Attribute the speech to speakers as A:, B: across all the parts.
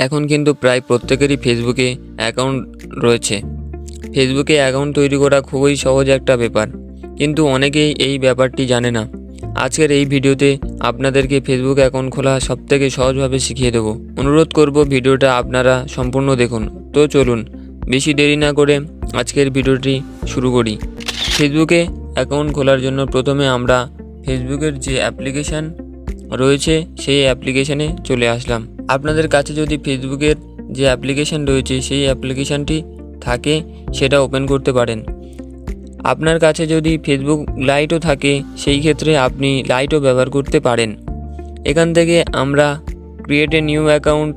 A: এখন কিন্তু প্রায় প্রত্যেকেরই ফেসবুকে অ্যাকাউন্ট রয়েছে। ফেসবুকে অ্যাকাউন্ট তৈরি করা খুবই সহজ একটা ব্যাপার। কিন্তু অনেকেই এই ব্যাপারটি জানে না। আজকের এই ভিডিওতে আপনাদেরকে ফেসবুক অ্যাকাউন্ট খোলা সবথেকে সহজভাবে শিখিয়ে দেবো। অনুরোধ করব ভিডিওটা আপনারা সম্পূর্ণ দেখুন। তো চলুন, বেশি দেরি না করে আজকের ভিডিওটি শুরু করি। ফেসবুকে অ্যাকাউন্ট খোলার জন্য প্রথমে আমরা ফেসবুকের যে অ্যাপ্লিকেশান রয়েছে, সেই অ্যাপ্লিকেশানে চলে আসলাম। আপনাদের কাছে যদি ফেসবুকের যে অ্যাপ্লিকেশান রয়েছে, সেই অ্যাপ্লিকেশানটি থাকে, সেটা ওপেন করতে পারেন। আপনার কাছে যদি ফেসবুক লাইটও থাকে, সেই ক্ষেত্রে আপনি লাইটও ব্যবহার করতে পারেন। এখান থেকে আমরা ক্রিয়েট এ নিউ অ্যাকাউন্ট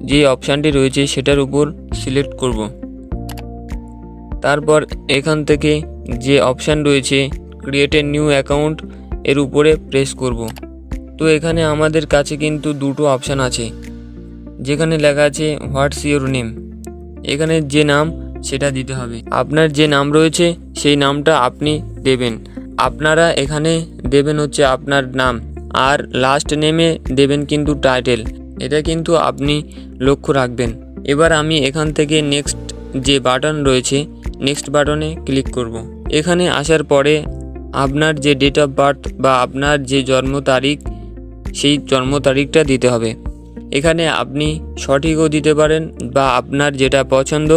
A: যে অপশানটি রয়েছে, সেটার উপর সিলেক্ট করব। তারপর এখান থেকে যে অপশান রয়েছে ক্রিয়েট এ নিউ অ্যাকাউন্ট এর উপরে প্রেস করব। তো এখানে আমাদের কাছে কিন্তু দুটো অপশান আছে। যেখানে লেখা আছে হোয়াটস ইউর নেম এখানে যে নাম, সেটা দিতে হবে। আপনার যে নাম রয়েছে, সেই নামটা আপনি দেবেন। আপনারা এখানে দেবেন হচ্ছে আপনার নাম, আর লাস্ট নেমে দেবেন কিন্তু টাইটেল এটা কিন্তু আপনি লক্ষ্য রাখবেন। এবার আমি এখান থেকে নেক্সট যে বাটন রয়েছে নেক্সট বাটনে ক্লিক করব। এখানে আসার পরে আপনার যে ডেট অফ বার্থ বা আপনার যে জন্ম তারিখ সেই জন্ম তারিখটা দিতে হবে। এখানে আপনি সঠিকও দিতে পারেন বা আপনার যেটা পছন্দ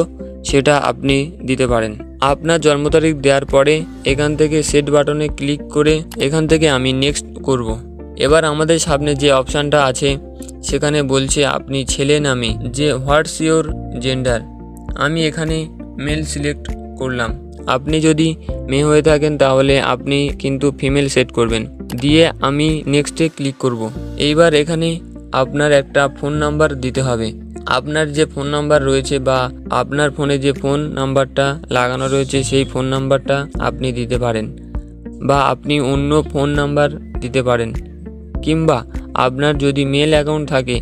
A: সেটা আপনি দিতে পারেন। আপনার জন্ম তারিখ দেওয়ার পরে এখান থেকে সেট বাটনে ক্লিক করে এখান থেকে আমি নেক্সট করব। এবার আমাদের সামনে যে অপশানটা আছে, সেখানে বলছে আপনি ছেলে নামে যে হোয়াটস ইওর জেন্ডার আমি এখানে মেল সিলেক্ট করলাম। আপনি যদি মেয়ে হয়ে থাকেন তাহলে আপনি কিন্তু ফিমেল সেট করবেন। দিয়ে আমি নেক্সটে ক্লিক করব। এইবার এখানে আপনার একটা ফোন নাম্বার দিতে হবে। আপনার যে ফোন নাম্বার রয়েছে বা আপনার ফোনে যে ফোন নাম্বারটা লাগানো রয়েছে, সেই ফোন নাম্বারটা আপনি দিতে পারেন বা আপনি অন্য ফোন নাম্বার দিতে পারেন। কিংবা আপনার যদি মেল অ্যাকাউন্ট থাকে,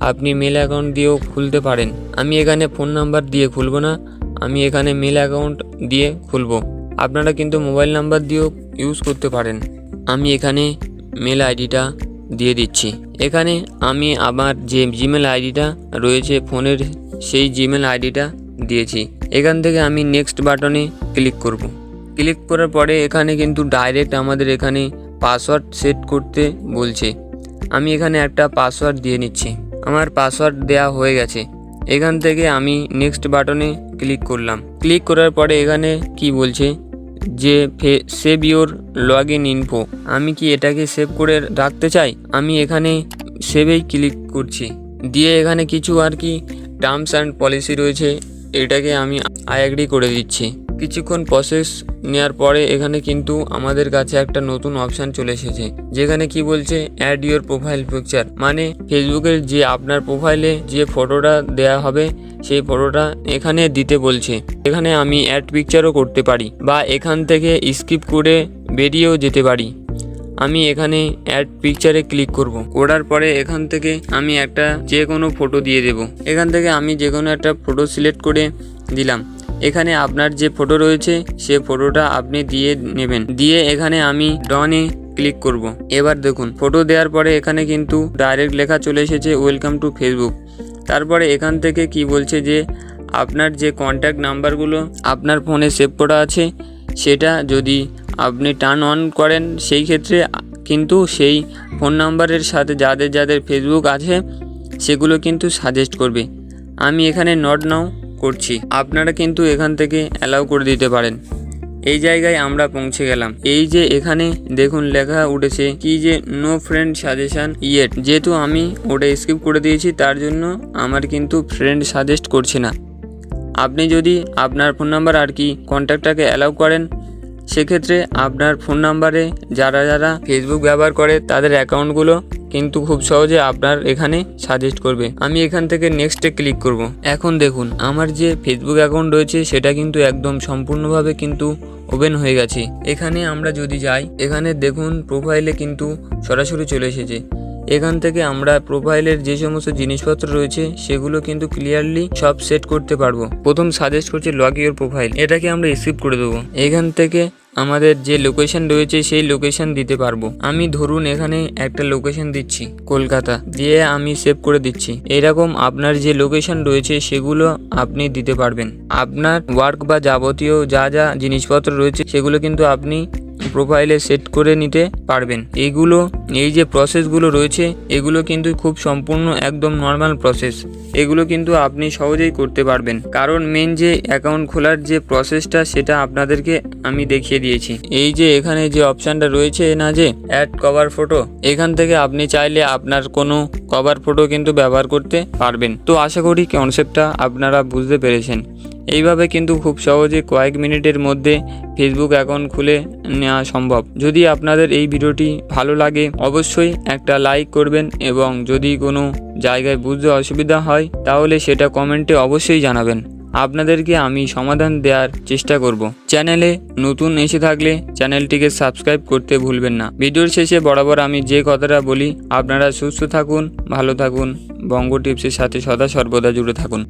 A: আপনি মেল অ্যাকাউন্ট দিয়েও খুলতে পারেন। আমি এখানে ফোন নাম্বার দিয়ে খুলবো না, আমি এখানে মেল অ্যাকাউন্ট দিয়ে খুলবো। আপনারা কিন্তু মোবাইল নাম্বার দিয়েও ইউজ করতে পারেন। আমি এখানে মেল আইডিটা দিয়ে দিচ্ছি। এখানে আমি আমার যে জিমেল আইডিটা রয়েছে ফোনের, সেই জিমেল আইডিটা দিয়েছি। এখান থেকে আমি নেক্সট বাটনে ক্লিক করব। ক্লিক করার পরে এখানে কিন্তু ডাইরেক্ট আমাদের এখানে পাসওয়ার্ড সেট করতে বলছে। আমি এখানে একটা পাসওয়ার্ড দিয়ে নিচ্ছি। আমার পাসওয়ার্ড দেয়া হয়ে গেছে। এখান থেকে আমি নেক্সট বাটনে ক্লিক করলাম। ক্লিক করার পরে এখানে কি বলছে? যে save your log in info আমি কি এটাকে সেভ করে রাখতে চাই? আমি এখানে সেভেই ক্লিক করছি। দিয়ে এখানে কিছু আর কি টার্মস অ্যান্ড পলিসি রয়েছে। এটাকে আমি আই অ্যাগ্রি করে দিচ্ছি। কিছুক্ষণ প্রসেস নেওয়ার পরে এখানে কিন্তু আমাদের কাছে একটা নতুন অপশান চলে এসেছে, যেখানে কি বলছে অ্যাড ইউর প্রোফাইল পিকচার মানে ফেসবুকের যে আপনার প্রোফাইলে যে ফটোটা দেয়া হবে, সেই ফটোটা এখানে দিতে বলছে। এখানে আমি অ্যাড পিকচারও করতে পারি বা এখান থেকে স্কিপ করে বেরিয়েও যেতে পারি। আমি এখানে অ্যাড পিকচারে ক্লিক করব। করার পরে এখান থেকে আমি একটা যে কোনো ফটো দিয়ে দেব। এখান থেকে আমি যে কোনো একটা ফটো সিলেক্ট করে দিলাম। এখানে আপনার যে ফটো রয়েছে, সে ফটোটা আপনি দিয়ে নেবেন। দিয়ে এখানে আমি ডনে ক্লিক করব। এবার দেখুন ফটো দেওয়ার পরে এখানে কিন্তু ডাইরেক্ট লেখা চলে এসেছে ওয়েলকাম টু ফেসবুক তারপরে এখান থেকে কি বলছে যে, আপনার যে কন্ট্যাক্ট নাম্বারগুলো আপনার ফোনে সেভ করা আছে, সেটা যদি আপনি টার্ন অন করেন, সেই ক্ষেত্রে কিন্তু সেই ফোন নাম্বারের সাথে যাদের যাদের ফেসবুক আছে, সেগুলো কিন্তু সাজেস্ট করবে। আমি এখানে নট নাও করছি। আপনারা কিন্তু এখান থেকে অ্যালাউ করে দিতে পারেন। এই জায়গায় আমরা পৌঁছে গেলাম। এই যে এখানে দেখুন লেখা উঠেছে কি যে নো ফ্রেন্ড সাজেশন ইয়েট যেহেতু আমি ওটা স্কিপ করে দিয়েছি, তার জন্য আমার কিন্তু ফ্রেন্ড সাজেস্ট করছে না। আপনি যদি আপনার ফোন নাম্বার আর কি কন্ট্যাক্টটাকে অ্যালাউ করেন, সেক্ষেত্রে আপনার ফোন নাম্বারে যারা যারা ফেসবুক ব্যবহার করে, তাদের অ্যাকাউন্টগুলো কিন্তু খুব সহজে আপনার এখানে সাজেস্ট করবে। আমি এখান থেকে নেক্সটে ক্লিক করব। এখন দেখুন, আমার যে ফেসবুক অ্যাকাউন্ট রয়েছে, সেটা কিন্তু একদম সম্পূর্ণভাবে কিন্তু ওপেন হয়ে গেছে। এখানে আমরা যদি যাই, এখানে দেখুন প্রোফাইলে কিন্তু সরাসরি চলে এসেছে। এখান থেকে আমরা প্রোফাইলের যে সমস্ত জিনিসপত্র রয়েছে, সেগুলো কিন্তু ক্লিয়ারলি সব সেট করতে পারব। প্রথম সাজেস্ট করছে লগ ইউর প্রোফাইল এটাকে আমরা স্কিপ করে দেবো। এখান থেকে আমাদের যে লোকেশন রয়েছে, সেই লোকেশন দিতে পারব। আমি ধরুন এখানে একটা লোকেশন দিচ্ছি, কলকাতা। দিয়ে আমি সেভ করে দিচ্ছি। এরকম আপনার যে লোকেশন রয়েছে, সেগুলো আপনি দিতে পারবেন। আপনার ওয়ার্ক বা যাবতীয় যা যা জিনিসপত্র রয়েছে, সেগুলো কিন্তু আপনি প্রোফাইলে সেট করে নিতে পারবেন। এইগুলো এই যে প্রসেসগুলো রয়েছে, এগুলো কিন্তু খুব সম্পূর্ণ একদম নর্মাল প্রসেস এগুলো কিন্তু আপনি সহজেই করতে পারবেন। কারণ মেন যে অ্যাকাউন্ট খোলার যে প্রসেসটা সেটা আপনাদেরকে আমি দেখিয়ে দিয়েছি। এই যে এখানে যে অপশানটা রয়েছে না যে অ্যাড কভার ফটো এখান থেকে আপনি চাইলে আপনার কোনো কভার ফটো কিন্তু ব্যবহার করতে পারবেন। তো আশা করি কনসেপ্টটা আপনারা বুঝতে পেরেছেন। এইভাবে কিন্তু খুব সহজে কয়েক মিনিটের মধ্যে ফেসবুক অ্যাকাউন্ট খুলে নেওয়া সম্ভব। যদি আপনাদের এই ভিডিওটি ভালো লাগে, অবশ্যই একটা লাইক করবেন এবং যদি কোনো জায়গায় বুঝতে অসুবিধা হয়, তাহলে সেটা কমেন্টে অবশ্যই জানাবেন। আপনাদেরকে আমি সমাধান দেওয়ার চেষ্টা করব। চ্যানেলে নতুন এসে থাকলে চ্যানেলটিকে সাবস্ক্রাইব করতে ভুলবেন না। ভিডিওর শেষে বরাবর আমি যে কথাটা বলি, আপনারা সুস্থ থাকুন, ভালো থাকুন বঙ্গ টিপসের সাথে সদা সর্বদা জুড়ে থাকুন।